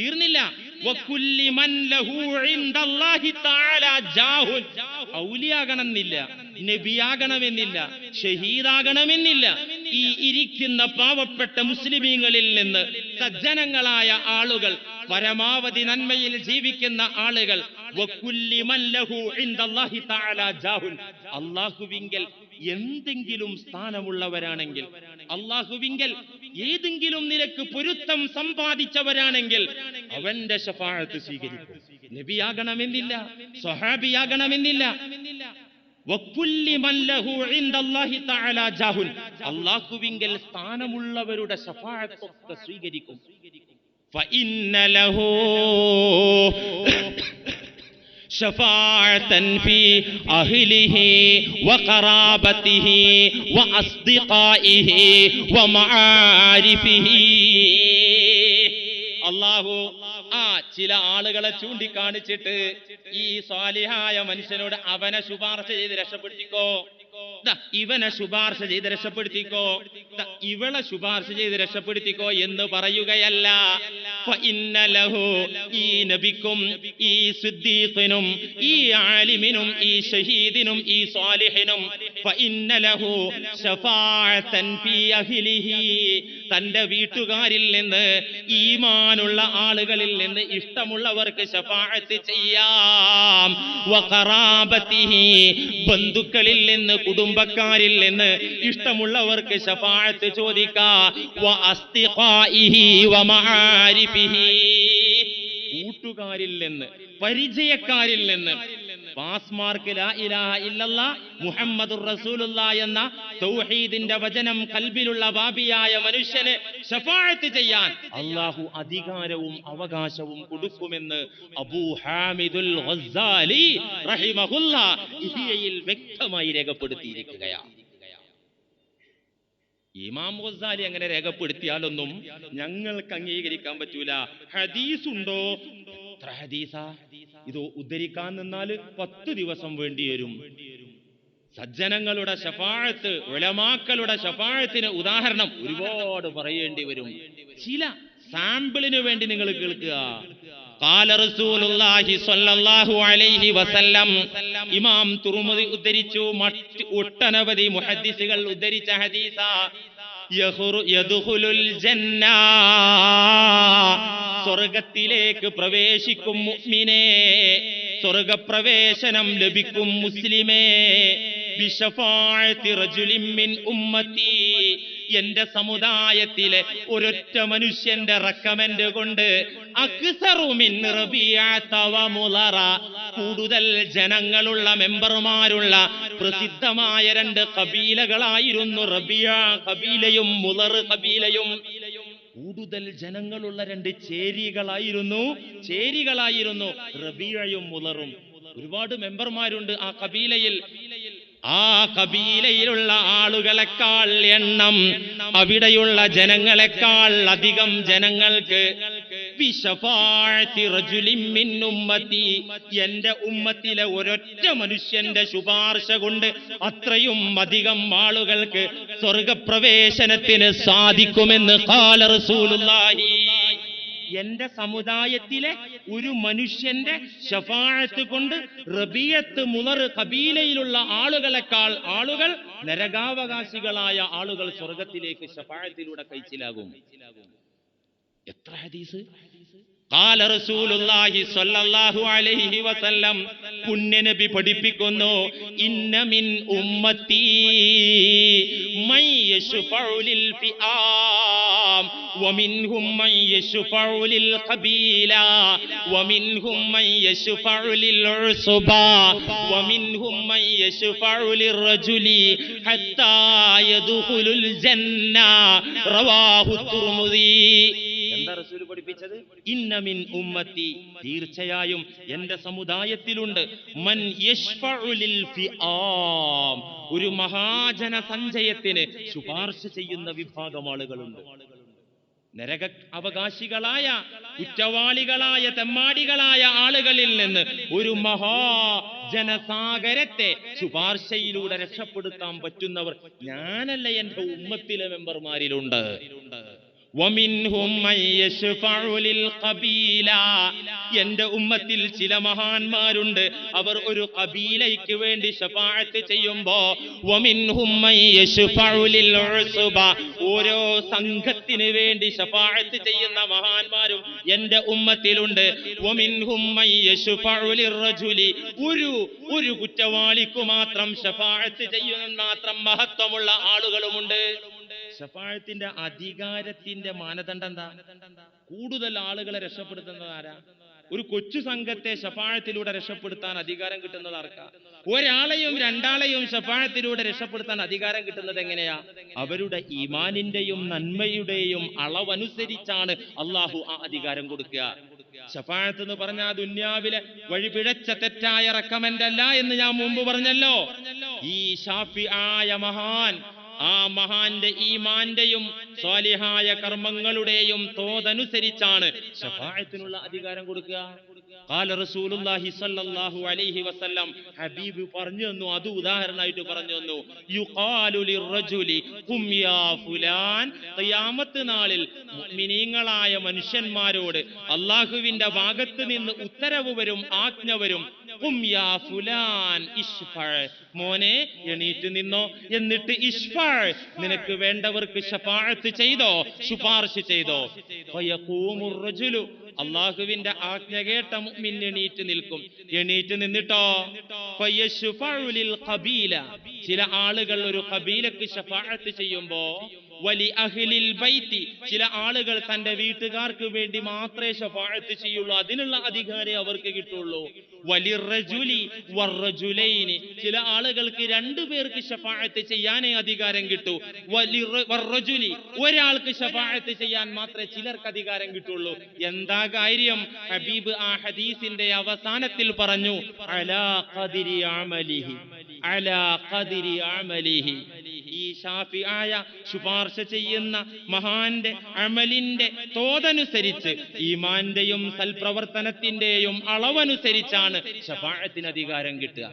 തീർന്നില്ല. ഔലിയാകണമെന്നില്ല നബിയാകണമെന്നില്ല ഷഹീദാകണമെന്നില്ല ഈ ഇരിക്കുന്ന പാവപ്പെട്ട മുസ്ലിമീങ്ങളിൽ നിന്ന് സജ്ജനങ്ങളായ ആളുകൾ പരമാവധി നന്മയിൽ ജീവിക്കുന്ന ആളുകൾ. അള്ളാഹുവിങ്കൽ എന്തെങ്കിലും സ്ഥാനമുള്ളവരാണെങ്കിൽ അള്ളാഹുവിങ്കൽ ഏതെങ്കിലും നിരക്ക് പൊരുത്തം സമ്പാദിച്ചവരാണെങ്കിൽ അവന്റെ ശഫാഴത്ത് സ്വീകരിക്കും. നബിയാകണമെന്നില്ല സ്വഹാബിയാകണമെന്നില്ല. അള്ളാഹുവിങ്കൽ സ്ഥാനമുള്ളവരുടെ സ്വീകരിക്കും. شفاعة في أهله وقرابته وأصدقائه ومعارفه അള്ളാഹു ആ ചില ആളുകളെ ചൂണ്ടിക്കാണിച്ചിട്ട് ഈ സ്വാലിഹായ മനുഷ്യനോട് അവനെ ശുപാർശ ചെയ്ത് രക്ഷപ്പെടുത്തിക്കോ ദാ, ഇവനെ ശുപാർശ ചെയ്ത് രക്ഷപ്പെടുത്തിക്കോ. ഇവളെ ശുപാർശ ചെയ്ത് രക്ഷപ്പെടുത്തിക്കോ എന്ന് പറയുകയല്ല. ഫഇന്ന ലഹു ഈ നബിക്കും ഈ സിദ്ദീഖിനും ഈ ആലിമിനും ഈ ഷഹീദിനും ഈ സ്വാലിഹിനും ഫഇന്ന ലഹു ശഫാഅത്തൻ ഫീ അഹ്ലിഹി. തന്റെ വീട്ടുകാരിൽ നിന്ന് ഈമാനുള്ള ആളുകളിൽ നിന്ന് ഇഷ്ടമുള്ളവർക്ക് ശഫാഅത്ത് ചെയ്യാം. ബന്ധുക്കളിൽ നിന്ന് കുടുംബക്കാരിൽ നിന്ന് ഇഷ്ടമുള്ളവർക്ക് ശഫാഅത്ത് ചോദിക്കാം. കൂട്ടുകാരിൽ നിന്ന് പരിചയക്കാരിൽ നിന്ന് പാസ് മാർക്ക് ലാ ഇലാഹ ഇല്ലല്ലാ മുഹമ്മദുർ റസൂലുള്ള എന്ന തൗഹീദിന്റെ വചനം കൽബിലുള്ള ബാബിയായ മനുഷ്യന് ശഫാഅത്ത് ചെയ്യാൻ അള്ളാഹു അധികാരവും അവകാശവും കൊടുക്കുമെന്ന് അബൂ ഹാമിദുൽ ഗസ്സാലി റഹിമഹുല്ല ഇഹിയയിൽ വ്യക്തമായി രേഖപ്പെടുത്തിയിരിക്കുകയാണ്. ഇമാം ഗസാലി അങ്ങനെ രേഖപ്പെടുത്തിയാലൊന്നും ഞങ്ങൾക്ക് അംഗീകരിക്കാൻ പറ്റൂല. ഹദീസ് ഉണ്ടോ എത്ര ഹദീസാ ഇത് ഉദ്ധരിക്കാൻ നിന്നാൽ പത്ത് ദിവസം വേണ്ടി വരും സജ്ജനങ്ങളുടെ ശഫാഴത്ത് ഉലമാക്കളുടെ ശഫാഴത്തിന് ഉദാഹരണം ഒരുപാട് പറയേണ്ടി വരും ചില സാമ്പിളിന് വേണ്ടി നിങ്ങൾ കേൾക്കുക قال رسول الله صلى الله عليه وسلم ഇമാം തുറുമുദി ഉദ്ധരിച്ചു മറ്റ് ഒട്ടനവധി മുഹദ്ദിസുകൾ ഉദ്ധരിച്ച ഹദീസ യഹ്റു- യദ്ഖുലുൽ ജന്ന സ്വർഗത്തിലേക്ക് പ്രവേശിക്കും മുഅ്മിനേ. സ്വർഗപ്രവേശനം ലഭിക്കും മുസ്ലിമേ. ബിശഫാഅത്തി റജുലിൻ മിൻ ഉമ്മത്തി. എന്റെ സമുദായത്തിലെ ഒരൊറ്റ മനുഷ്യന്റെ റെക്കമെന്റ് കൊണ്ട് കൂടുതൽ ജനങ്ങളുള്ള മെമ്പർമാരുള്ള പ്രസിദ്ധമായ രണ്ട് കബീലകളായിരുന്നു റബിയ കബീലയും മുലർ കബീലയും. കൂടുതൽ ജനങ്ങളുള്ള രണ്ട് ചേരികളായിരുന്നു ചേരികളായിരുന്നു റബിയയും മുലറും ഒരുപാട് മെമ്പർമാരുണ്ട് ആ കബീലയിൽ. ആ കബീലയിലുള്ള ആളുകളെക്കാൾ എണ്ണം അവിടെയുള്ള ജനങ്ങളെക്കാൾ അധികം ജനങ്ങൾക്ക് എന്റെ ഉമ്മത്തിലെ ഒരൊറ്റ മനുഷ്യന്റെ ശുപാർശ കൊണ്ട് അത്രയും അധികം ആളുകൾക്ക് സ്വർഗപ്രവേശനത്തിന് സാധിക്കുമെന്ന് കാല റസൂലുള്ളാഹി എന്റെ സമുദായത്തിലെ ഒരു മനുഷ്യന്റെ ശഫാഴത്ത് കൊണ്ട് റബിയത്ത് മുളർ കബീലയിലുള്ള ആളുകളെക്കാൾ ആളുകൾ നരകാവകാശികളായ ആളുകൾ സ്വർഗത്തിലേക്ക് ശഫാഴത്തിലൂടെ കഴിച്ചിലാകും എത്ര ഹദീസ്? കാല റസൂലുള്ളാഹി സ്വല്ലല്ലാഹു അലൈഹി വസല്ലം പുണ്യനബി പഠിപ്പിക്കുന്നു ഇന്ന മിൻ ഉമ്മത്തി മൻ യശ്ഫഉ ലിൽ ഫിആ ومنهم من يشفع للقبيلة ومنهم من يشفع للعصبة ومنهم من يشفع للرجل حتى يدخل الجنة رواه الترمذي എന്താ റസൂൽ പഠിപ്പിച്ചത് ഇന്നമിൻ ഉമ്മത്തി തീർച്ചയായും എന്റെ സമുദായത്തിലുണ്ട് മൻ യശ്ഫഉ ലിൽ ഫിആം ഒരു മഹാജന സഞ്ചയത്തിന് ശുപാർശ ചെയ്യുന്ന വിഭാഗം ആളുകളുണ്ട് നരക അവകാശികളായ കുറ്റവാളികളായ തെമ്മാടികളായ ആളുകളിൽ നിന്ന് ഒരു മഹാജനസാഗരത്തെ ശുപാർശയിലൂടെ രക്ഷപ്പെടുത്താൻ പറ്റുന്നവർ ഞാനല്ല എന്റെ ഉമ്മത്തിലെ മെമ്പർമാരിലുണ്ട് ومنهم من يشفع للقبيلة എന്റെ ഉമ്മത്തിൽ ചില മഹാന്മാരുണ്ട്. അവർ ഒരു കബീലയ്ക്ക് വേണ്ടി ഷഫാഅത്ത് ചെയ്യുമ്പോ ഓരോ സംഘത്തിന് വേണ്ടി ഷഫാഅത്ത് ചെയ്യുന്ന മഹാന്മാരും എന്റെ ഉമ്മത്തിലുണ്ട്. ഒരു ഒരു കുറ്റവാളിക്കു മാത്രം ഷഫാഅത്ത് ചെയ്യുന്ന മാത്രം മഹത്വമുള്ള ആളുകളുമുണ്ട്. ഷഫാഴത്തിന്റെ അധികാരത്തിന്റെ മാനദണ്ഡം എന്താ? കൂടുതൽ ആളുകളെ രക്ഷപ്പെടുത്തുന്നത് ആരാ? ഒരു കൊച്ചു സംഘത്തെ ഷഫാഴത്തിലൂടെ രക്ഷപ്പെടുത്താൻ അധികാരം കിട്ടുന്നത് ആർക്കാ? ഒരാളെയും രണ്ടാളെയും ഷഫാഴത്തിലൂടെ രക്ഷപ്പെടുത്താൻ അധികാരം കിട്ടുന്നത് എങ്ങനെയാ? അവരുടെ ഈമാനിന്റെയും നന്മയുടെയും അളവനുസരിച്ചാണ് അള്ളാഹു ആ അധികാരം കൊടുക്കുക. ഷഫാഴത്ത് എന്ന് പറഞ്ഞാൽ ദുന്യാവിലെ വഴിപിഴച്ച തെറ്റായ റെക്കമെന്റ് അല്ല എന്ന് ഞാൻ മുമ്പ് പറഞ്ഞല്ലോ. ഈ ഷാഫി ആയ മഹാൻ ആ മഹാന്റെ ഈമാന്റെയും സ്വാലിഹായ കർമ്മങ്ങളുടെയും തോതനുസരിച്ചാണ് ഷഫായത്തിനുള്ള അധികാരം കൊടുക്കുക. കാല റസൂലുള്ളാഹി സ്വല്ലല്ലാഹു അലൈഹി വസല്ലം ഹബീബ് പറഞ്ഞു തന്നു അത് ഉദാഹരണമായിട്ട് പറഞ്ഞു തന്നു. യുഖാലു ലിർറജുലി ഖും യാ ഫുലാൻ. ഖിയാമത്ത് നാളിൽ മുഅ്മിനീങ്ങളായ മനുഷ്യന്മാരോട് അള്ളാഹുവിന്റെ ഭാഗത്ത് നിന്ന് ഉത്തരവ് വരും ആജ്ഞ വരും. മോനെ എണീറ്റ് നിന്നോ? എന്നിട്ട് ഇഷ്ഫാ നിനക്ക് വേണ്ടവർക്ക് ശഫാഅത്ത് ചെയ്തോ? ശുപാർശ ചെയ്തോ? അള്ളാഹുവിന്റെ ആജ്ഞ കേട്ട മുഅ്മിൻ എണീറ്റ് നിൽക്കും. എണീറ്റ് നിന്നിട്ടോ? ചില ആളുകൾ ഒരു കബീലക്ക് ശഫാഅത്ത് ചെയ്യുമ്പോ വലി അഹ്ലിൽ ബൈത്തി. ചില ആളുകൾ തന്റെ വീട്ടുകാർക്ക് വേണ്ടി മാത്രമേ ശഫാഅത്ത് ചെയ്യുള്ളൂ. അതിനുള്ള അധികാരം അവർക്ക് കിട്ടുള്ളൂ. വലിറജുലി വർറജുലൈനി ചില ആളുകൾക്ക് രണ്ടു പേർക്ക് ഷഫാഅത്ത് ചെയ്യാനേ അധികാരം കിട്ടൂ. വർറജുലി ഒരാൾക്ക് ഷഫാഅത്ത് ചെയ്യാൻ മാത്രമേ ചിലർക്ക് അധികാരം കിട്ടുള്ളൂ. എന്താ കാര്യം? ഹബീബ് ആ ഹദീസിന്റെ അവസാനത്തിൽ പറഞ്ഞു അലാ ഖദിരി അമലിഹി. അലാ ഖദിരി അമലിഹി. ഈ ഷാഫി ആയ ശുപാർശ ചെയ്യുന്ന മഹാന്റെ അമലിന്റെ തോതനുസരിച്ച് ഈമാന്റെയും സൽപ്രവർത്തനത്തിന്റെയും അളവനുസരിച്ചാണ് ഷഫാഴത്തിന് അധികാരം കിട്ടുക.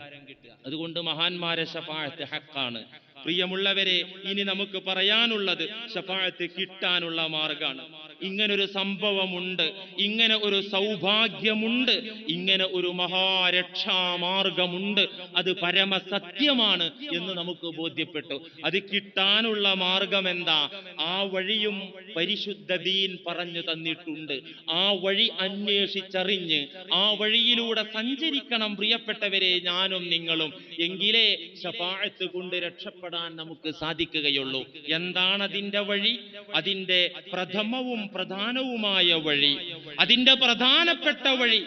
അതുകൊണ്ട് മഹാന്മാരെ ഷഫാഴത്ത് ഹക്കാണ്. പ്രിയമുള്ളവരെ ഇനി നമുക്ക് പറയാനുള്ളത് ഷഫാഴത്ത് കിട്ടാനുള്ള മാർഗാണ്. ഇങ്ങനൊരു സംഭവമുണ്ട് ഇങ്ങനെ ഒരു സൗഭാഗ്യമുണ്ട് ഇങ്ങനെ ഒരു മഹാരക്ഷാമാർഗമുണ്ട് അത് പരമസത്യമാണ് എന്ന് നമുക്ക് ബോധ്യപ്പെട്ടു. അത് കിട്ടാനുള്ള മാർഗം എന്താ ആ വഴിയും പരിശുദ്ധ ദീൻ പറഞ്ഞു തന്നിട്ടുണ്ട്. ആ വഴി അന്വേഷിച്ചറിഞ്ഞ് ആ വഴിയിലൂടെ സഞ്ചരിക്കണം പ്രിയപ്പെട്ടവരെ ഞാനും നിങ്ങളും. എങ്കിലേ ശപാഴത്ത് കൊണ്ട് രക്ഷപ്പെടാൻ നമുക്ക് സാധിക്കുകയുള്ളൂ. എന്താണ് അതിന്റെ വഴി? അതിന്റെ പ്രഥമവും പ്രധാനവുമായ വഴി. അതിന്റെ പ്രധാനപ്പെട്ട വഴി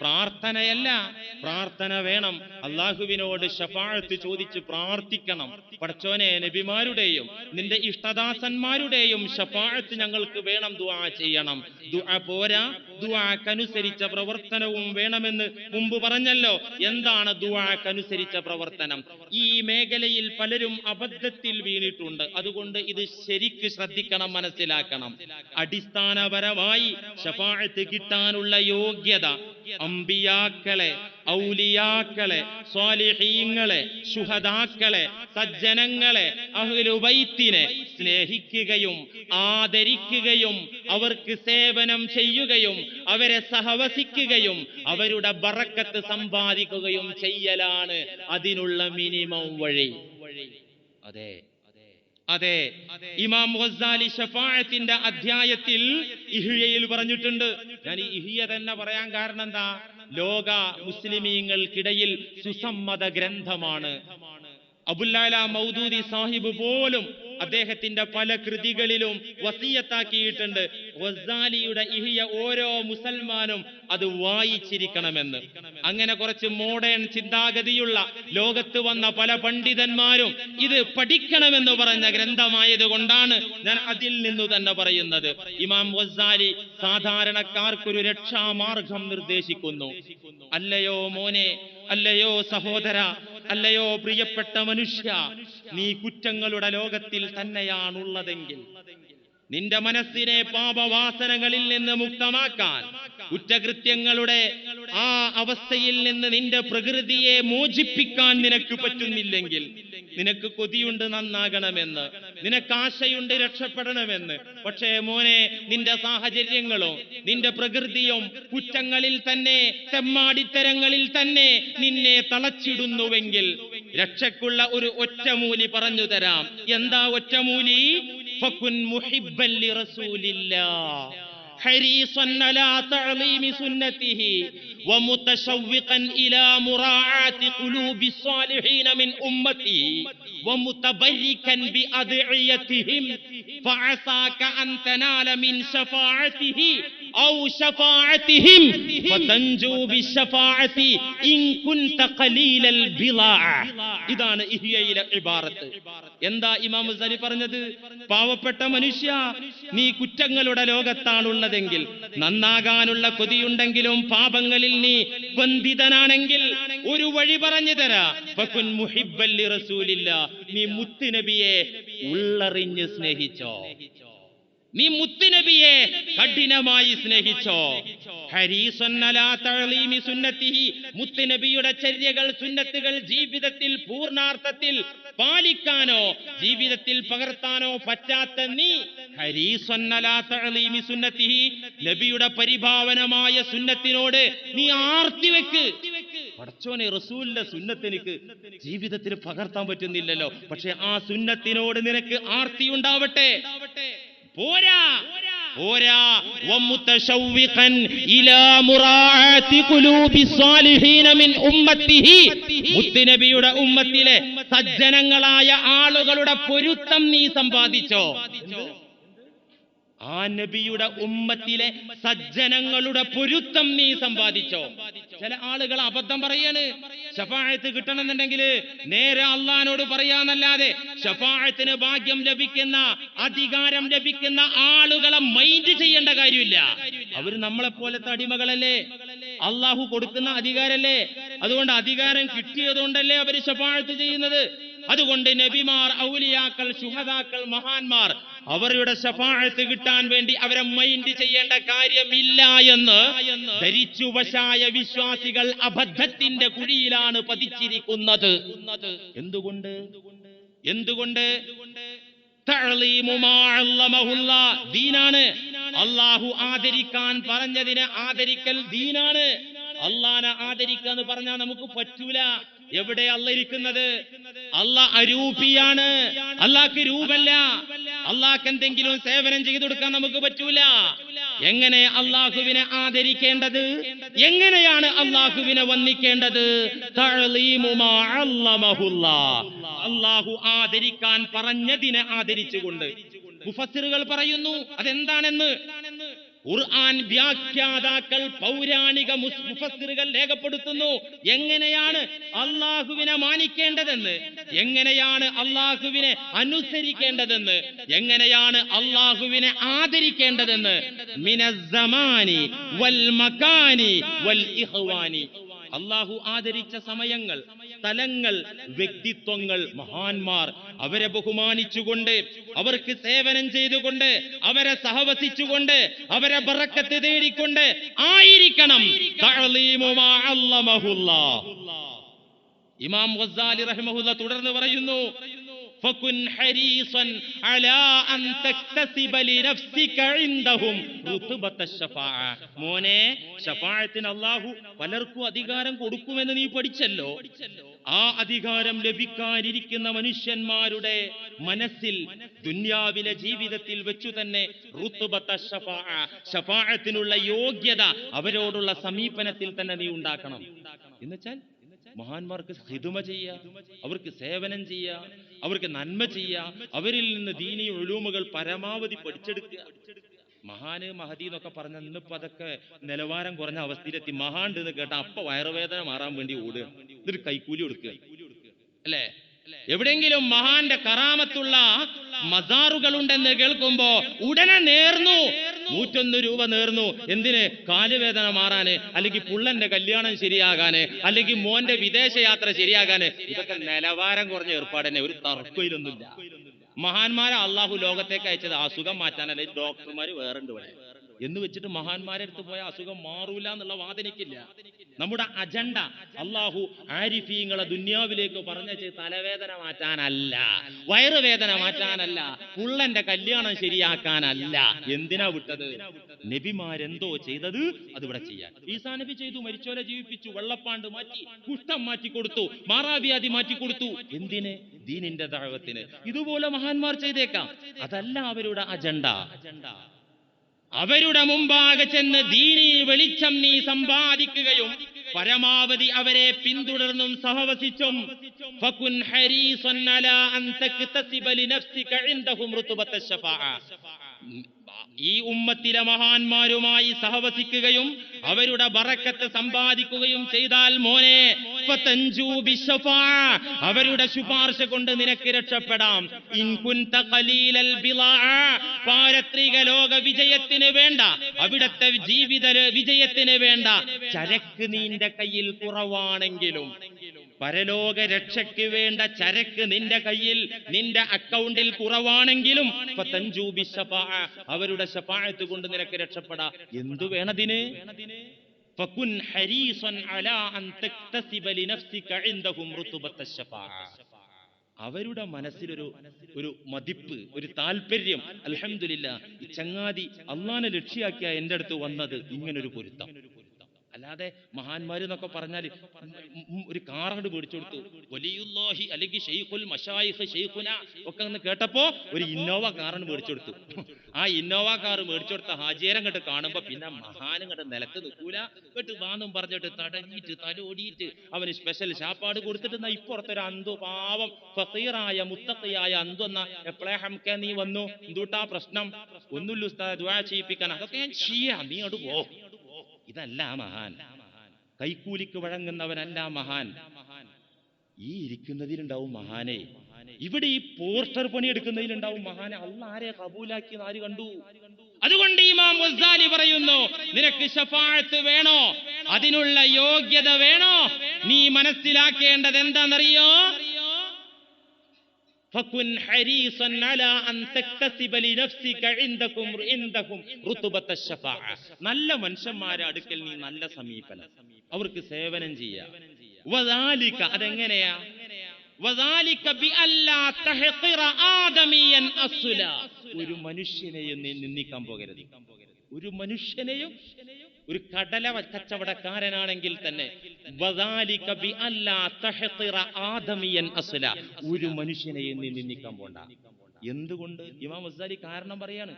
പ്രാർത്ഥനയല്ല. പ്രാർത്ഥന വേണം. അള്ളാഹുവിനോട് ഷഫാഴത്ത് ചോദിച്ച് പ്രാർത്ഥിക്കണം. പടച്ചോനെ നബിമാരുടെയും നിന്റെ ഇഷ്ടദാസന്മാരുടെയും ഷഫാഴത്ത് ഞങ്ങൾക്ക് വേണം ദുആ ചെയ്യണം. ദുആ പോരാ. ദുആക്കനുസരിച്ച പ്രവർത്തനവും വേണമെന്ന് മുമ്പ് പറഞ്ഞല്ലോ. എന്താണ് ദുവാക്കനുസരിച്ച പ്രവർത്തനം? ഈ മേഖലയിൽ പലരും അബദ്ധത്തിൽ വീണിട്ടുണ്ട്. അതുകൊണ്ട് ഇത് ശരിക്ക് ശ്രദ്ധിക്കണം മനസ്സിലാക്കണം. അടിസ്ഥാനപരമായി ഷഫാഴത്ത് കിട്ടാനുള്ള യോഗ്യത അമ്പിയാക്കളെ ഔലിയാക്കളെ സ്വാലിഹീങ്ങളെ ശുഹദാക്കളെ സജ്ജനങ്ങളെ അഹ്ലുബൈത്തിനെ സ്നേഹിക്കുകയും ആദരിക്കുകയും അവർക്ക് സേവനം ചെയ്യുകയും അവരെ സഹവസിക്കുകയും അവരുടെ ബറക്കത്ത് സമ്പാദിക്കുകയും ചെയ്യലാണ് അതിനുള്ള മിനിമം വഴി. അതെ. അതെ. ഇമാം ഗസാലി ഷഫായത്തിന്റെ അധ്യായത്തിൽ ഇഹിയയിൽ പറഞ്ഞിട്ടുണ്ട്. ഞാൻ ഇഹിയ തന്നെ പറയാൻ കാരണം എന്താ? ലോക മുസ്ലിമീങ്ങൾക്കിടയിൽ സുസമ്മത ഗ്രന്ഥമാണ്. അബുല്ലാല മൗദൂദി സാഹിബ് പോലും അദ്ദേഹത്തിന്റെ പല കൃതികളിലും വസീയത്താക്കിയിട്ടുണ്ട്. വസാലിയുടെ ഇഹിയ ഓരോ മുസൽമാനും അത് വായിച്ചിരിക്കണമെന്ന്. അങ്ങനെ കുറച്ച് മോഡേൺ ചിന്താഗതിയുള്ള ലോകത്ത് വന്ന പല പണ്ഡിതന്മാരും ഇത് പഠിക്കണമെന്ന് പറഞ്ഞ ഗ്രന്ഥമായത് കൊണ്ടാണ് ഞാൻ അതിൽ നിന്നു തന്നെ പറയുന്നത്. ഇമാം വസാലി സാധാരണക്കാർക്കൊരു രക്ഷാമാർഗം നിർദ്ദേശിക്കുന്നു. അല്ലയോ മോനെ അല്ലയോ സഹോദര അല്ലയോ പ്രിയപ്പെട്ട മനുഷ്യ നീ കുറ്റങ്ങളുടെ ലോകത്തിൽ തന്നെയാണുള്ളതെങ്കിൽ നിന്റെ മനസ്സിനെ പാപവാസനകളിൽ നിന്ന് മുക്തമാക്കാൻ കുറ്റകൃത്യങ്ങളുടെ ആ അവസ്ഥയിൽ നിന്ന് നിന്റെ പ്രകൃതിയെ മോചിപ്പിക്കാൻ നിനക്ക് പറ്റുന്നില്ലെങ്കിൽ നിനക്ക് കൊതിയുണ്ട് നന്നാകണമെന്ന് നിനക്ക് ആശയുണ്ട് രക്ഷപ്പെടണമെന്ന്. പക്ഷേ മോനെ നിന്റെ സാഹചര്യങ്ങളോ നിന്റെ പ്രകൃതിയും കുറ്റങ്ങളിൽ തന്നെ തെമ്മാടിത്തരങ്ങളിൽ തന്നെ നിന്നെ തളച്ചിടുന്നുവെങ്കിൽ രക്ഷക്കുള്ള ഒരു ഒറ്റമൂലി പറഞ്ഞു തരാം. എന്താ ഒറ്റമൂലി? ഫക്കുൻ മുഹിബ്ബൻ ലിറസൂലില്ലാഹ് حريصا على تعظيم سنته ومتشوقا إلى مراعاة قلوب الصالحين من أمته ومتبركا بأدعيتهم فعساك أن تنال من شفاعته أو شفاعتهم فتنجو بالشفاعة إن كنت قليل البضاعة ഇതാണ് ഇഹിയയിലെ ഇബാറത്ത് എന്താ ഇമാം മുസാരി പറഞ്ഞത് പാവപ്പെട്ട മനുഷ്യ നീ കുറ്റങ്ങളുടെ ലോകത്താണുള്ളതെങ്കിൽ നന്നാകാനുള്ള കൊതിയുണ്ടെങ്കിലും പാപങ്ങളിൽ നീ ബന്ധിതനാണെങ്കിൽ ഒരു വഴി പറഞ്ഞു തരാ ഫക്കുൻ മുഹിബ്ബല്ലി റസൂലില്ല നീ മുത്തുനബിയെ ഉള്ളറിഞ്ഞ് സ്നേഹിച്ചോ നീ മുത്തുനബിയെ കഠിനമായി സ്നേഹിച്ചോ? മുത്തുനബിയുടെ ചര്യകൾ സുന്നത്തുകൾ ജീവിതത്തിൽ പൂർണാർത്ഥത്തിൽ പാലിക്കാനോ ജീവിതത്തിൽ പകർത്താനോ പറ്റാത്ത നീ നബിയുടെ പരിഭാവനമായ സുന്നത്തിനോട് നീ ആർത്തി വെക്ക്. പടച്ചോനെ റസൂലിന്റെ സുന്നത്ത് എനിക്ക് ജീവിതത്തിൽ പകർത്താൻ പറ്റുന്നില്ലല്ലോ. പക്ഷെ ആ സുന്നത്തിനോട് നിനക്ക് ആർത്തി ഉണ്ടാവട്ടെ പോരാ. പോരാ. വമുതശവ്വിഖൻ ഇലാ മുറാഅത്തി ഖുലൂബി സ്വാലിഹീന മിൻ ഉമ്മത്തിഹി. മുത്തുനബിയുടെ ഉമ്മത്തിലെ സജ്ജനങ്ങളായ ആളുകളുടെ പൊരുത്തം നീ സമ്പാദിച്ചോ? ആ നബിയുടെ ഉമ്മത്തിലെ സജ്ജനങ്ങളുടെ പൊരുത്തം നീ സമ്പാദിച്ചോ? ചില ആളുകൾ അബദ്ധം പറയാണ്. ഷഫായത്ത് കിട്ടണമെന്നുണ്ടെങ്കിൽ നേരെ അള്ളഹാനോട് പറയാന്നല്ലാതെ ഷഫായത്തിന് ഭാഗ്യം ലഭിക്കുന്ന അധികാരം ലഭിക്കുന്ന ആളുകളെ മൈൻഡ് ചെയ്യേണ്ട കാര്യമില്ല. അവർ നമ്മളെ പോലത്തെ അടിമകളല്ലേ? അള്ളാഹു കൊടുക്കുന്ന അധികാരല്ലേ? അതുകൊണ്ട് അധികാരം കിട്ടിയതുകൊണ്ടല്ലേ അവർ ഷഫായത്ത് ചെയ്യുന്നത്? അതുകൊണ്ട് നബിമാർ ഔലിയാക്കൾ ശുഹദാക്കൾ മഹാന്മാർ അവരുടെ ശഫാഴത്ത് കിട്ടാൻ വേണ്ടി അവരെ മൈൻഡ് ചെയ്യേണ്ട കാര്യമില്ല എന്ന് ധരിച്ചു വശായ വിശ്വാസികൾ അബദ്ധത്തിന്റെ കുഴിയിലാണ് പതിച്ചിരിക്കുന്നത്. എന്തുകൊണ്ട്? എന്തുകൊണ്ട്? ദീനാണ്. അള്ളാഹു ആദരിക്കാൻ പറഞ്ഞതിനെ ആദരിക്കൽ ദീനാണ്. അള്ളാനെ ആദരിക്കുക എന്ന് പറഞ്ഞാൽ നമുക്ക് പറ്റൂല. എവിടെ അല്ല ഇരിക്കുന്നത്? അല്ല അരൂപിയാണ്. അല്ലാക്ക് രൂപല്ല. അള്ളാഹ്ക്ക് എന്തെങ്കിലും സേവനം ചെയ്തു കൊടുക്കാൻ നമുക്ക് പറ്റൂല. എങ്ങനെ അള്ളാഹുവിനെ ആദരിക്കേണ്ടത്? എങ്ങനെയാണ് അള്ളാഹുവിനെ മാ അള്ളാഹു ആദരിക്കാൻ പറഞ്ഞതിനെ ആദരിച്ചുകൊണ്ട്. മുഫസ്സിറുകൾ പറയുന്നു അതെന്താണെന്ന്? ഖുർആൻ വ്യാഖ്യാതാക്കൾ പൗരാണിക മുഫസ്സിറുകൾ രേഖപ്പെടുത്തുന്നു. എങ്ങനെയാണ് അള്ളാഹുവിനെ മാനിക്കേണ്ടതെന്ന്? എങ്ങനെയാണ് അള്ളാഹുവിനെ അനുസരിക്കേണ്ടതെന്ന്? എങ്ങനെയാണ് അള്ളാഹുവിനെ ആദരിക്കേണ്ടതെന്ന്? മിനസമാനി വൽ മകാനി വൽ ഇഹ്വാനി. അള്ളാഹു ആദരിച്ച സമയങ്ങൾ സ്ഥലങ്ങൾ വ്യക്തിത്വങ്ങൾ മഹാന്മാർ അവരെ ബഹുമാനിച്ചുകൊണ്ട് അവർക്ക് സേവനം ചെയ്തുകൊണ്ട് അവരെ സഹവസിച്ചുകൊണ്ട് അവരെ ബറക്കത്ത് തേടിക്കൊണ്ട് ആയിരിക്കണം ഇമാം തുടർന്ന് പറയുന്നു فكن حريصا على أن تكتسب لنفسك عندهم رتبة الشفاعة മോനെ ഷഫാഴത്തിന് അള്ളാഹു പലർക്കും അധികാരം കൊടുക്കുമെന്ന് നീ പഠിച്ചല്ലോ ആ അധികാരം ലഭിക്കാനിരിക്കുന്ന മനുഷ്യന്മാരുടെ മനസ്സിൽ ദുന്യാവിലെ ജീവിതത്തിൽ വെച്ചു തന്നെ റുത്തുബത്ത ഷഫാഅ, ഷഫാഅത്തിനുള്ള യോഗ്യത അവരോടുള്ള സമീപനത്തിൽ തന്നെ നീ ഉണ്ടാക്കണം എന്നുവെച്ചാൽ മഹാന്മാർക്ക് ഹിതുമ ചെയ്യുക അവർക്ക് സേവനം ചെയ്യുക അവർക്ക് നന്മ ചെയ്യുക അവരിൽ നിന്ന് ദീനി ഒഴുമകൾ പരമാവധി പഠിച്ചെടുക്കുക. മഹാന് മഹതി എന്നൊക്കെ പറഞ്ഞ ഇന്നിപ്പോ അതൊക്കെ നിലവാരം കുറഞ്ഞ അവസ്ഥയിലെത്തി. മഹാണ്ട് എന്ന് കേട്ട അപ്പൊ വയറുവേദന മാറാൻ വേണ്ടി ഓടുക. എന്നിട്ട് കൈക്കൂലി കൊടുക്കുക. അല്ലേ? എവിടെയെങ്കിലും മഹാന്റെ കറാമത്തുള്ള മസാറുകൾ ഉണ്ടെന്ന് കേൾക്കുമ്പോ ഉടനെ നേർന്നു. നൂറ്റൊന്ന് രൂപ നേർന്നു. എന്തിന്? കാലുവേദന മാറാന് അല്ലെങ്കിൽ പുള്ളന്റെ കല്യാണം ശരിയാകാന് അല്ലെങ്കിൽ മോന്റെ വിദേശയാത്ര ശരിയാകാന്. ഇതൊക്കെ നിലവാരം കുറഞ്ഞ ഏർപ്പാടന്നെ. ഒരു തർക്കയിലൊന്നുമില്ല. മഹാന്മാരെ അള്ളാഹു ലോകത്തേക്ക് അയച്ചത് അസുഖം മാറ്റാനല്ലേ. ഡോക്ടർമാര് വേറുണ്ട് ഇവിടെ. എന്ന് വെച്ചിട്ട് മഹാന്മാരെ അടുത്ത് പോയ അസുഖം മാറൂല എന്നുള്ള വാദനയ്ക്കില്ല നമ്മുടെ അജണ്ട അള്ളാഹു ആരിഫീങ്ങളെ ദുന്യാവിലേക്ക് പറഞ്ഞ തലവേദന മാറ്റാനല്ല വയറുവേദന മാറ്റാനല്ല പുള്ളന്റെ കല്യാണം ശരിയാക്കാനല്ല. എന്തിനാ വിട്ടത്? നബിമാരെന്തോ ചെയ്തത് അതിവിടെ ചെയ്യാൻ. ഈസാ നബി ചെയ്തു മരിച്ചോലെ ജീവിപ്പിച്ചു വെള്ളപ്പാണ്ട് മാറ്റി കുഷ്ഠം മാറ്റി കൊടുത്തു മാറാവ്യാധി മാറ്റി കൊടുത്തു. എന്തിന്? ദീനിന്റെ ദാഹത്തിന് ഇതുപോലെ മഹാന്മാർ ചെയ്തേക്കാം. അതല്ല അവരുടെ അജണ്ട അജണ്ട. അവരുടെ മുമ്പാകെ ചെന്ന് ദീനി വെളിച്ചം നീ സമ്പാദിക്കുകയും പരമാവധി അവരെ പിന്തുടർന്നും സഹവസിച്ചും ഹരീസൻ അലാ അൻ തക്തസിബ ലിനഫ്സിക. ഈ ഉമ്മത്തിലെ മഹാന്മാരുമായി സഹവസിക്കുകയും അവരുടെ ബറക്കത്ത് സമ്പാദിക്കുകയും ചെയ്താൽ മോനെ. അവരുടെ ശുപാർശ കൊണ്ട് നിനക്ക് രക്ഷപ്പെടാം. പാരത്രിക ലോക വിജയത്തിന് വേണ്ട അവിടത്തെ ജീവിത വിജയത്തിന് വേണ്ട ചരക്ക് നിന്റെ കയ്യിൽ കുറവാണെങ്കിലും പരലോക രക്ഷയ്ക്ക് വേണ്ട ചരക്ക് നിന്റെ കയ്യിൽ നിന്റെ അക്കൗണ്ടിൽ കുറവാണെങ്കിലും. അവരുടെ ശപായത്ത് കൊണ്ട് നിനക്ക് രക്ഷപ്പെടാ എന്തു വേണതിന് ഫകുൻ ഹരീസൻ അലാ അൻ തക്തസിബ ലിനഫ്സിക ഇൻദഹും. അവരുടെ മനസ്സിലൊരു ഒരു മതിപ്പ് ഒരു താല്പര്യം അലഹമില്ല ഈ ചങ്ങാതി അള്ളാനെ ലക്ഷ്യാക്കിയ എന്റെ അടുത്ത് വന്നത് ഇങ്ങനൊരു പൊരുത്തം അല്ലാതെ മഹാന്മാര് എന്നൊക്കെ പറഞ്ഞാൽ ഒരു കാറങ്ങോട് മേടിച്ചു കൊടുത്തു വലിയുല്ലാഹി അല്ലെങ്കിൽ ഷെയ്ഖുൽ മഷായിഖ് ഷെയ്ഖുന ഒക്കെ ഒന്ന് കേട്ടപ്പോ ഒരു ഇന്നോവ കാറാണ് മേടിച്ചു കൊടുത്തു ആ ഇന്നോവ കാർ മേടിച്ചു കൊടുത്ത ഹാജിയരം കണ്ട് കാണുമ്പോ പിന്നെ മഹാനും കണ്ട് നിലത്ത് നിൽക്കൂല. കേട്ട് വാന്നും പറഞ്ഞിട്ട് തടഞ്ഞിട്ട് തലോടിയിട്ട് അവന് സ്പെഷ്യൽ ചാപ്പാട് കൊടുത്തിട്ട് എന്നാ ഇപ്പുറത്തൊരു അന്തു പാവം ഫീറായ മുത്തത്തയായ അന്തു എന്ന എപ്പോഴേ ഹംക്കെ നീ വന്നു? എന്തുട്ടാ പ്രശ്നം? ഒന്നുമില്ല ചെയ്യിപ്പിക്കാൻ. അതൊക്കെ ഞാൻ ചെയ്യാം. നീ അങ്ങോട്ട് പോ. ഇതല്ല മഹാൻ. കൈക്കൂലിക്ക് വഴങ്ങുന്നവനല്ല മഹാൻ. ഈ ഇരിക്കുന്നതിലുണ്ടാവും മഹാനെ. ഇവിടെ ഈ പോസ്റ്റർ പണി എടുക്കുന്നതിലുണ്ടാവും മഹാനെ. അള്ള ആരെ കബൂലാക്കി ആര് കണ്ടു. അതുകൊണ്ട് ഇമാം ഗസാലി പറയുന്നു നിനക്ക് ഷഫാഴത്ത് വേണോ? അതിനുള്ള യോഗ്യത വേണോ? നീ മനസ്സിലാക്കേണ്ടത് എന്താണെന്നറിയോ? فكن حريصا على أن تكتسب لنفسك عندكم عندكم رتبة الشفاعة നല്ല മനുഷ്യന്മാരെ അടുക്കൽ നീ നല്ല സമീപനം അവർക്ക് സേവനം ചെയ്യാം വദാലിക അതെങ്ങനെയാ വദാലിക ബിഅല്ലാ തഹ്ഖിറ ആദമിയൻ അസ്ല ഒരു മനുഷ്യനെയും നീ നിന്ദിക്കാൻ പോകരുത് ഒരു മനുഷ്യനെയും ഒരു കടല കച്ചവടക്കാരനാണെങ്കിൽ തന്നെ ഒരു മനുഷ്യനെ നീ നിന്ദിക്കാൻ പോണ്ട. എന്തുകൊണ്ട്? ഇമാം അസാരി കാരണം പറയാണ്.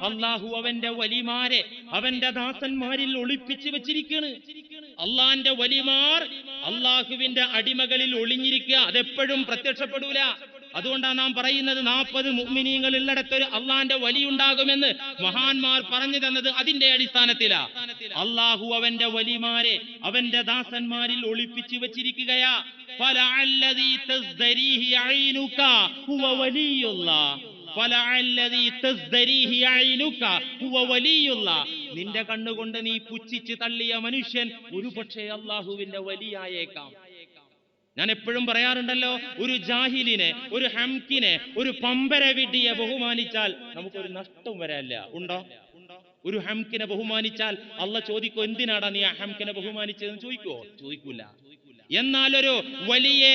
അള്ളാഹു അവന്റെ വലിമാരെ അവന്റെ ദാസന്മാരിൽ ഒളിപ്പിച്ചു വെച്ചിരിക്കാണ്. അള്ളാന്റെ വലിമാർ അള്ളാഹുവിന്റെ അടിമകളിൽ ഒളിഞ്ഞിരിക്കുക അതെപ്പോഴും പ്രത്യക്ഷപ്പെടൂല. അതുകൊണ്ടാണ് നാം പറയുന്നത് നാൽപ്പത് മുഅ്മിനീങ്ങൾ ഉള്ളിടത്തൊരു അള്ളാന്റെ വലിയുണ്ടാകുമെന്ന് മഹാന്മാർ പറഞ്ഞു തന്നത് അതിന്റെ അടിസ്ഥാനത്തിലാ. അള്ളാഹു അവന്റെ വലിമാരെ അവന്റെ ദാസന്മാരിൽ ഒളിപ്പിച്ചു വെച്ചിരിക്കുകയാ. നിന്റെ കണ്ണുകൊണ്ട് നീ പുച്ഛിച്ച് തള്ളിയ മനുഷ്യൻ ഒരുപക്ഷേ അള്ളാഹുവിന്റെ വലിയായേക്കാം. ഞാൻ എപ്പോഴും പറയാറുണ്ടല്ലോ ഒരു ജാഹിലിനെ ഒരു ഹംകിനെ ഒരു പമ്പര വിട്ടിയെ ബഹുമാനിച്ചാൽ നമുക്കൊരു നഷ്ടം വരാനില്ല. ഉണ്ടോ? ഒരു ഹംകിനെ ബഹുമാനിച്ചാൽ അല്ല ചോദിക്കോ എന്തിനാടാ നീ ആ ഹംകിനെ ബഹുമാനിച്ചതെന്ന് ചോദിക്കോ ചോദിക്കൂല. എന്നാലൊരു വലിയെ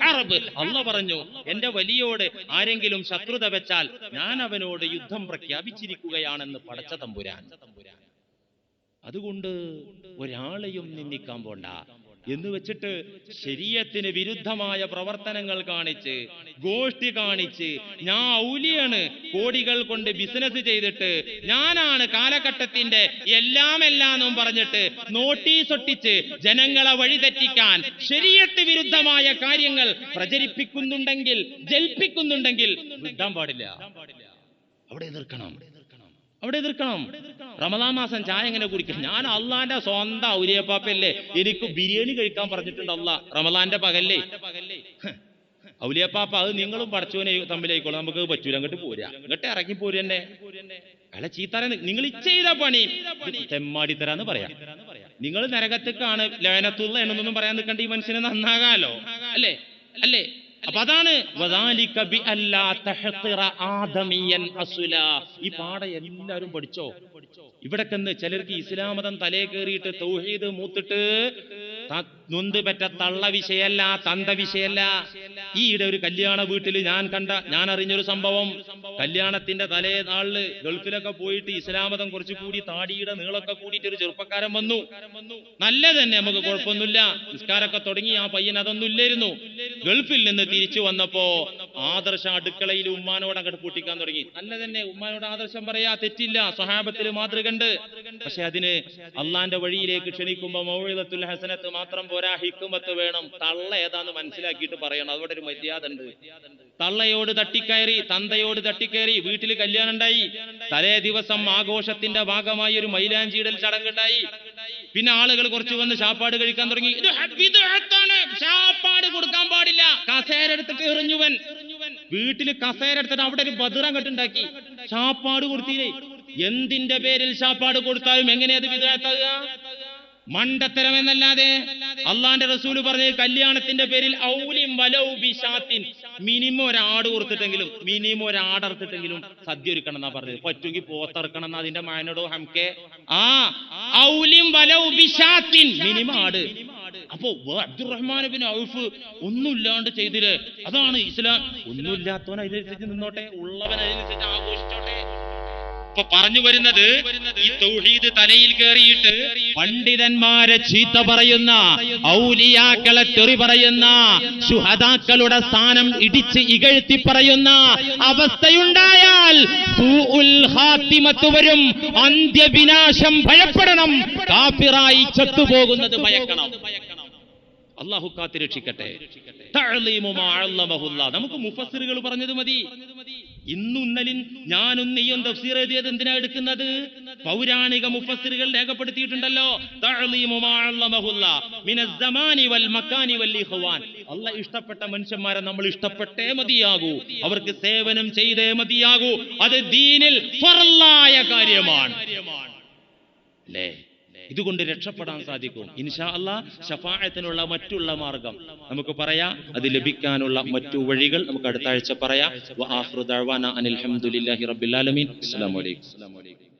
ഹർബ്. അല്ല പറഞ്ഞു എന്റെ വലിയോട് ആരെങ്കിലും ശത്രുത വെച്ചാൽ ഞാൻ അവനോട് യുദ്ധം പ്രഖ്യാപിച്ചിരിക്കുകയാണെന്ന് പടച്ച തമ്പുരാൻ. അതുകൊണ്ട് ഒരാളെയും നിന്ദിക്കാൻ പോണ്ട. എന്ന് വെച്ചിട്ട് ശരീരത്തിന് വിരുദ്ധമായ പ്രവർത്തനങ്ങൾ കാണിച്ച് ഗോഷ്ഠി കാണിച്ച് ഞാൻ ഔലിയാണ് കോടികൾ കൊണ്ട് ബിസിനസ് ചെയ്തിട്ട് ഞാനാണ് കാലഘട്ടത്തിന്റെ എല്ലാം എല്ലാന്നും പറഞ്ഞിട്ട് നോട്ടീസ് ഒട്ടിച്ച് ജനങ്ങളെ വഴിതെറ്റിക്കാൻ ശരീരത്ത് വിരുദ്ധമായ കാര്യങ്ങൾ പ്രചരിപ്പിക്കുന്നുണ്ടെങ്കിൽ ജൽപ്പിക്കുന്നുണ്ടെങ്കിൽ വിടാൻ പാടില്ല. അവിടെ എതിർക്കണം അവിടെ എതിർക്കണം. റമദാൻ മാസം ചായ എങ്ങനെ കുടിക്കും? ഞാൻ അള്ളാന്റെ സ്വന്തം ഔലിയപ്പാപ്പല്ലേ എനിക്ക് ബിരിയാണി കഴിക്കാൻ പറഞ്ഞിട്ടുണ്ട് അല്ല റമദാന്റെ പകല്ലേ. ഔലിയപ്പാപ്പ അത് നിങ്ങളും പടച്ചോനെ തമ്മിലായിക്കോളാം. നമുക്ക് പറ്റൂല. അങ്ങോട്ട് പോരാ. അങ്ങോട്ട് ഇറങ്ങി പോരന്നെ അല്ല ചീത്താര നിങ്ങൾ ചെയ്ത പണി. തെമ്മാടി തരാന്ന് പറയാം. നിങ്ങൾ നരകത്തേക്കാണ് ലയനത്തുള്ള എന്നൊന്നും പറയാൻ നിൽക്കേണ്ട ഈ മനുഷ്യനെ നന്നാകാലോ? അല്ലേ? അല്ലേ? അപ്പൊ അതാണ് ഈ പാഠം എല്ലാവരും പഠിച്ചോ? ഇവിടക്കെന്ന് ചിലർക്ക് ഇസ്ലാം മതം തലേ കയറിയിട്ട് തൗഹീദ് മൂത്തിട്ട് നൊന്ത് പറ്റ തള്ള വിഷയല്ല തന്ത വിഷയല്ല. ഈയിടെ ഒരു കല്യാണ വീട്ടിൽ ഞാൻ കണ്ട ഞാൻ അറിഞ്ഞൊരു സംഭവം. കല്യാണത്തിന്റെ തലേ നാളിൽ ഗൾഫിലൊക്കെ പോയിട്ട് ഇസ്ലാമതം കുറച്ചു കൂടി താടിയുടെ നീളൊക്കെ കൂടിയിട്ട് ഒരു ചെറുപ്പക്കാരൻ വന്നു. നല്ല തന്നെ നമുക്ക് കുഴപ്പമൊന്നുമില്ല. നിസ്കാരമൊക്കെ തുടങ്ങി ആ പയ്യൻ അതൊന്നും ഇല്ലായിരുന്നു. ഗൾഫിൽ നിന്ന് തിരിച്ചു വന്നപ്പോ ആദർശ അടുക്കളയിൽ ഉമ്മാനോട് അങ്ങോട്ട് പൂട്ടിക്കാൻ തുടങ്ങി. നല്ല തന്നെ ഉമ്മാനോട് ആദർശം പറയാ തെറ്റില്ല സ്വഹാബത്തിൽ മാതൃകണ്ട് പക്ഷെ അതിന് അള്ളാന്റെ വഴിയിലേക്ക് ക്ഷണിക്കുമ്പോ മൗഴിദത്തുൽ ഹസനത്ത് മാത്രം പോരാ ഹിക്കുമത്ത് വേണം. തള്ള ഏതാന്ന് മനസ്സിലാക്കിയിട്ട് പറയണം. അവിടെ ഒരു മര്യാദ ഉണ്ട് തള്ളയോട് തട്ടിക്കയറി തന്തയോട് തട്ടിക്കയറി വീട്ടിൽ കല്യാണം ഉണ്ടായി. തലേ ദിവസം ആഘോഷത്തിന്റെ ഭാഗമായി ഒരു മൈലാഞ്ചിയിടൽ ചടങ്ങുണ്ടായി. പിന്നെ ആളുകൾ കുറച്ച് വന്ന് ചാപ്പാട് കഴിക്കാൻ തുടങ്ങി. ചാപ്പാട് കൊടുക്കാൻ പാടില്ല. കസേര എടുത്തിട്ട് എറിഞ്ഞുവൻ വീട്ടിൽ കസേര എടുത്തിട്ട് അവിടെ ഒരു ബദറം കെട്ടുണ്ടാക്കി ചാപ്പാട് കൊടുത്തില്ലേ? എന്തിന്റെ പേരിൽ ചാപ്പാട് കൊടുത്താലും എങ്ങനെയത് വിധാത്താകുക മണ്ടത്തരം എന്നല്ലാതെ അള്ളാന്റെ റസൂൽ പറഞ്ഞ കല്യാണത്തിന്റെ പേരിൽ ഔലിം മിനിമം ഒരാട് കൊടുത്തിട്ടെങ്കിലും മിനിമം ഒരാട് ആട് അറുത്തിട്ടെങ്കിലും സദ്യ ഒരുക്കണം എന്നാ പറഞ്ഞത്. പറ്റുമെങ്കിൽ പോത്തറക്കണം എന്നാ അതിന്റെ മാനോടോ ഹംകെ. ആ ഔലിം മിനിമം ആട്. അപ്പോ അബ്ദുറഹ്മാൻ ബിൻ ഔഫ് ഒന്നുമില്ലാണ്ട് ചെയ്തില്ലേ? അതാണ് ഇസ്ലാം. ഒന്നുമില്ലാത്തവൻ അതിനനുസരിച്ച് നിന്നോട്ടെ ഉള്ളവൻ അതിനനുസരിച്ച് ആഘോഷിച്ചോട്ടെ. ഇപ്പൊ പറഞ്ഞു വരുന്നത് ഈ തൗഹീദ് തലയിൽ കയറിയിട്ട് പണ്ഡിതന്മാരെ ചീത്ത പറയുന്ന ഔലിയാക്കളെ തെറി പറയുന്ന ശുഹദാക്കളുടെ സ്ഥാനം ഇടിച്ച് ഇകഴ്ത്തി പറയുന്ന അവസ്ഥയുണ്ടായാൽ വരും. അന്ത്യവിനാശം ഭയപ്പെടണം. കാപ്പിറായി ചത്തുപോകുന്നത് ഭയക്കണം. അള്ളാഹു കാത്തിരക്ഷിക്കട്ടെ. നമുക്ക് മുഫസ്സിറുകൾ പറഞ്ഞത് മതി. ഇന്നും ഇന്നലിൻ ഞാനും നീയും തഫ്സീർ എഴുതിയത് എന്തിനാ എടുക്കുന്നത്? പൗരാണിക മുഫസ്സിറുകൾ രേഖപ്പെടുത്തിയിട്ടുണ്ടല്ലോ. അല്ല. ഇഷ്ടപ്പെട്ട മനുഷ്യന്മാരെ നമ്മൾ ഇഷ്ടപ്പെട്ടേ മതിയാകൂ. അവർക്ക് സേവനം ചെയ്തേ മതിയാകൂ. അത് ദീനിൽ ഫറലായ കാര്യമാണ്. അല്ലേ? ഇതുകൊണ്ട് രക്ഷപ്പെടാൻ സാധിക്കും. ഇൻഷാ അല്ല ഷഫായത്തിനുള്ള മറ്റുള്ള മാർഗം നമുക്ക് പറയാം. അത് ലഭിക്കാനുള്ള മറ്റു വഴികൾ നമുക്ക് അടുത്ത ആഴ്ച പറയാം. അനിൽ അലൈക്കും.